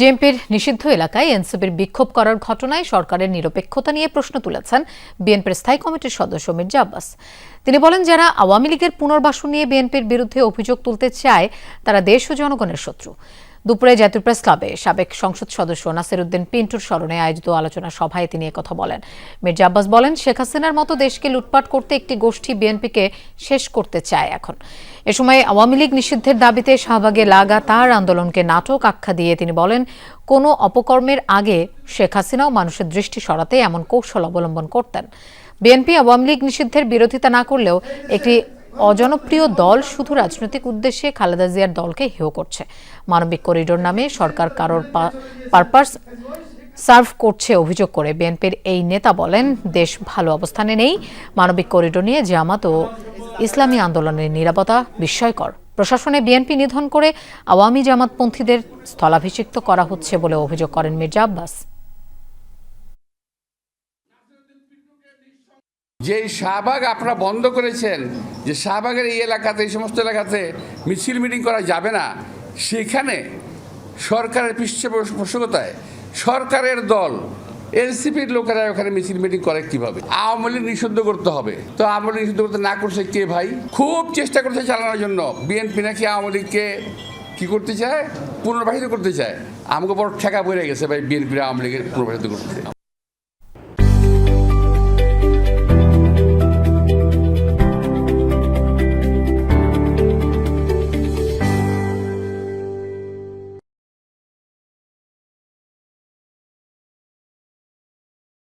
ডিএমপির নিষিদ্ধ এলাকায় এনসিপির বিক্ষোভ করার ঘটনায় সরকারের নিরপেক্ষতা নিয়ে প্রশ্ন তুলেছেন বিএনপির স্থায়ী কমিটির সদস্য মির্জা আব্বাস। তিনি বলেন, যারা আওয়ামী লীগের পুনর্বাসন নিয়ে বিএনপির বিরুদ্ধে অভিযোগ তুলতে চায়, তারা দেশ ও জনগণের শত্রু। দুপুরে জাতীয় প্রেস ক্লাবে সাবেক সংসদ সদস্য নাসিরুদ্দিন পিন্টুর স্মরণে আয়োজিত আলোচনা সভায় তিনি কথা বলেন। মির্জা আব্বাস বলেন, শেখ হাসিনার মতো দেশকে লুটপাট করতে একটি গোষ্ঠী বিএনপিকে শেষ করতে চায় এখন। এ সময় আওয়ামী লীগ নিষিদ্ধের দাবিতে শাহবাগে লাগাতার আন্দোলনকে নাটক আখ্যা দিয়ে তিনি বলেন, কোনো অপকর্মের আগে শেখ হাসিনাও মানুষের দৃষ্টি সরাতে এমন কৌশল অবলম্বন করতেন। বিএনপি আওয়ামী লীগ নিষিদ্ধের বিরোধিতা না করলেও একটি অজনপ্রিয় দল শুধু রাজনৈতিক উদ্দেশ্যে খালেদা জিয়ার দলকে হেয় করছে। মানবিক করিডোর নামে সরকার কারোর পারপাস সার্ভ করছে অভিযোগ করে। বিএনপির এই নেতা বলেন, দেশ ভালো অবস্থানে নেই। মানবিক করিডোর নিয়ে জামাত ও ইসলামী আন্দোলনের নিরাপত্তা বিস্ময়কর। প্রশাসনে বিএনপি নিধন করে আওয়ামী জামাতপন্থীদের স্থলাভিষিক্ত করা হচ্ছে বলে অভিযোগ করেন মির্জা আব্বাস। যে এই শাহবাগ আপনারা বন্ধ করেছেন, যে শাহবাগের এই এলাকাতে, এই সমস্ত এলাকাতে মিছিল মিটিং করা যাবে না, সেখানে সরকারের পৃষ্ঠপোষকতায় সরকারের দল, এনসিপির লোকেরা ওখানে মিছিল মিটিং করে কীভাবে? আওয়ামী লীগ নিষিদ্ধ করতে হবে। তো আওয়ামী লীগ নিষিদ্ধ করতে না করছে কে ভাই? খুব চেষ্টা করছে চালানোর জন্য। বিএনপি নাকি আওয়ামী লীগকে কী করতে চায়? পুনর্বাসিত করতে চায়। আমাকে বড় ঠেকা পড়ে গেছে ভাই বিএনপি আওয়ামী লীগের পুনর্বাসিত করতে।